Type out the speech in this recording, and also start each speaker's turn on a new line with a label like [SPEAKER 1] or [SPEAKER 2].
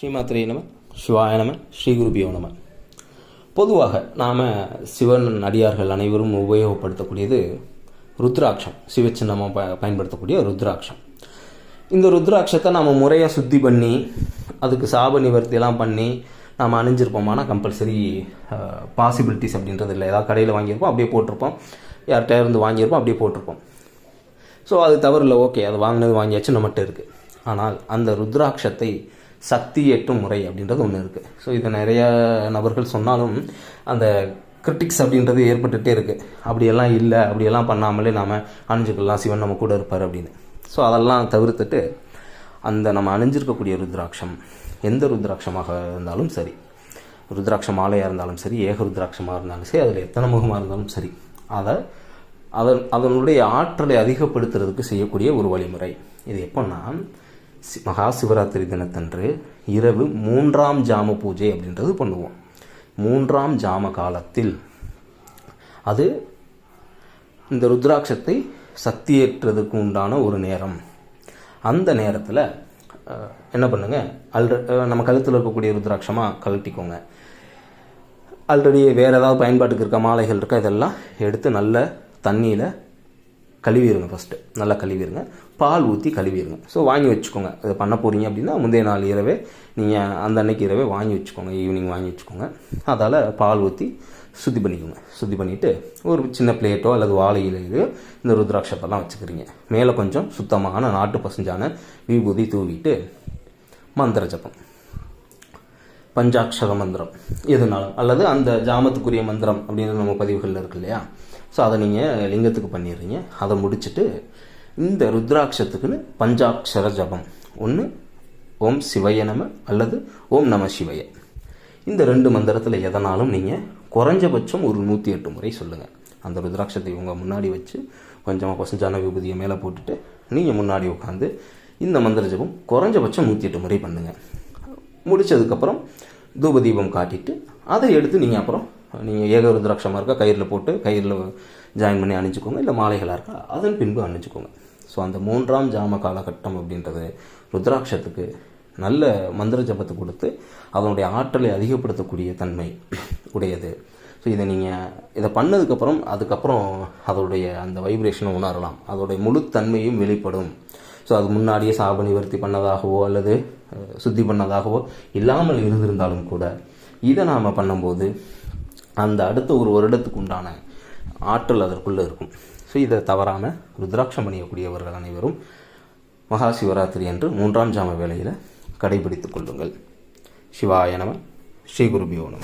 [SPEAKER 1] ஸ்ரீமாத்திரே நம சிவாய நம ஸ்ரீகுருபியோ நம. பொதுவாக நாம் சிவன் அடியார்கள் அனைவரும் உபயோகப்படுத்தக்கூடியது ருத்ராட்சம் சிவச்சின்னமாக ப பயன்படுத்தக்கூடிய ருத்ராட்சம். இந்த ருத்ராட்சத்தை நாம் முறையாக சுத்தி பண்ணி அதுக்கு சாப நிவர்த்தியெல்லாம் பண்ணி நாம் அணிஞ்சிருப்போமானா கம்பல்சரி பாசிபிலிட்டிஸ் அப்படின்றது இல்லை. ஏதாவது கடையில் வாங்கியிருப்போம் அப்படியே போட்டிருப்போம். யார்கிட்ட இருந்து வாங்கியிருப்போம் அப்படியே போட்டிருப்போம். ஸோ அது தவறு இல்லை. ஓகே அது வாங்கினது வாங்கியாச்சு நம்மகிட்ட இருக்குது ஆனால் அந்த ருத்ராட்சத்தை சக்தி எட்டும் முறை அப்படின்றது ஒன்று இருக்குது ஸோ இதை நிறையா நபர்கள் சொன்னாலும் அந்த கிரிட்டிக்ஸ் அப்படின்றது ஏற்பட்டுகிட்டே இருக்குது அப்படியெல்லாம் இல்லை அப்படியெல்லாம் பண்ணாமலே நாம் அணிஞ்சுக்கலாம் சிவன் நம்ம கூட இருப்பார் அப்படின்னு. ஸோ அதெல்லாம் தவிர்த்துட்டு அந்த நம்ம அணிஞ்சிருக்கக்கூடிய ருத்ராட்சம் எந்த ருத்ராட்சமாக இருந்தாலும் சரி ருத்ராட்ச மாலையாக இருந்தாலும் சரி ஏக ருத்ராட்சமாக இருந்தாலும் சரி அதில் எத்தனை முகமாக இருந்தாலும் சரி அதை அதன் அதனுடைய ஆற்றலை அதிகப்படுத்துறதுக்கு செய்யக்கூடிய ஒரு வழிமுறை. இது எப்போன்னா மகா சிவராத்திரி தினத்தன்று இரவு மூன்றாம் ஜாம பூஜை அப்படின்றது பண்ணுவோம். மூன்றாம் ஜாம காலத்தில் அது இந்த ருத்ராட்சத்தை சக்தியேற்றதுக்கு உண்டான ஒரு நேரம். அந்த நேரத்தில் என்ன பண்ணுங்க? அல்ரெ நம்ம கழுத்தில் இருக்கக்கூடிய ருத்ராட்சமாக கழட்டிக்கோங்க. ஆல்ரெடி வேறு ஏதாவது பயன்பாட்டுக்கு இருக்க மாலைகள் இருக்கா இதெல்லாம் எடுத்து நல்ல தண்ணியில் கழுவிடுங்க ஃபஸ்ட்டு நல்லா கழுவிடுங்க பால் ஊற்றி கழுவிடுங்க ஸோ வாங்கி வச்சுக்கோங்க. இதை பண்ண போகிறீங்க அப்படின்னா முந்தைய நாள் இரவே நீங்கள் அந்த அன்னைக்கு இரவே வாங்கி வச்சுக்கோங்க. ஈவினிங் வாங்கி வச்சுக்கோங்க. அதால் பால் ஊற்றி சுத்தி பண்ணிக்கோங்க. சுத்தி பண்ணிவிட்டு ஒரு சின்ன பிளேட்டோ அல்லது வாழை இலையிலையோ இந்த ருத்ராட்சப்பெல்லாம் வச்சுக்கிறீங்க. மேலே கொஞ்சம் சுத்தமான நாட்டு பசுஞ்சான விபூதி தூவிட்டு மந்திர ஜபம். பஞ்சாட்சர மந்திரம். எதுனாலும். அல்லது அந்த ஜாமத்துக்குரிய மந்திரம் அப்படின்னு நம்ம பதிவுகளில் இருக்கு இல்லையா? ஸோ அதை நீங்கள் லிங்கத்துக்கு பண்ணிடுறீங்க. அதை முடிச்சுட்டு இந்த ருத்ராட்சத்துக்குன்னு பஞ்சாட்சர ஜபம். ஒன்று ஓம் சிவய நம அல்லது ஓம் நம சிவய. இந்த ரெண்டு மந்திரத்தில் எதனாலும் நீங்கள் குறைஞ்சபட்சம் ஒரு நூற்றி எட்டு முறை சொல்லுங்கள் அந்த ருத்ராட்சத்தை உங்கள் முன்னாடி வச்சு கொஞ்சமாக கொசஞ்சான விபூதியை மேலே போட்டுட்டு நீங்கள் முன்னாடி உட்காந்து இந்த மந்திர ஜபம் குறைஞ்சபட்சம் நூற்றி எட்டு முறை பண்ணுங்கள் முடித்ததுக்கப்புறம் தூப தீபம் காட்டிட்டு அதை எடுத்து நீங்கள் அப்புறம் நீங்கள் ஏக ருத்ராட்சமாக இருக்கா கயிறில் போட்டு கயிறில் ஜாயின் பண்ணி அணிஞ்சுக்கோங்க இல்லை மாலைகளாக இருக்கா அதன் பின்பு அணிஞ்சுக்கோங்க. ஸோ அந்த மூன்றாம் ஜாம காலகட்டம் அப்படின்றது ருத்ராட்சத்துக்கு நல்ல மந்திர ஜபத்தை கொடுத்து அதனுடைய ஆற்றலை அதிகப்படுத்தக்கூடிய தன்மை உடையது. ஸோ இதை நீங்கள் இதை பண்ணதுக்கப்புறம் அதுக்கப்புறம் அதோடைய அந்த வைப்ரேஷனை உணரலாம். அதோடைய முழுத்தன்மையும் வெளிப்படும். ஸோ அது முன்னாடியே சாப நிவர்த்தி பண்ணதாகவோ அல்லது சுத்தி பண்ணதாகவோ இல்லாமல் இருந்திருந்தாலும் கூட இதை நாம் பண்ணும்போது அந்த அடுத்த ஒரு வருடத்துக்கு உண்டான ஆற்றல் அதற்குள்ளே இருக்கும். ஸோ இதை தவறாமல் ருத்ராட்சம் அணியக்கூடியவர்கள் அனைவரும் மகா சிவராத்திரி என்று மூன்றாம் ஜாம வேளையில் கடைபிடித்துக் கொள்ளுங்கள். சிவாய நம ஸ்ரீ குருபியோ நம.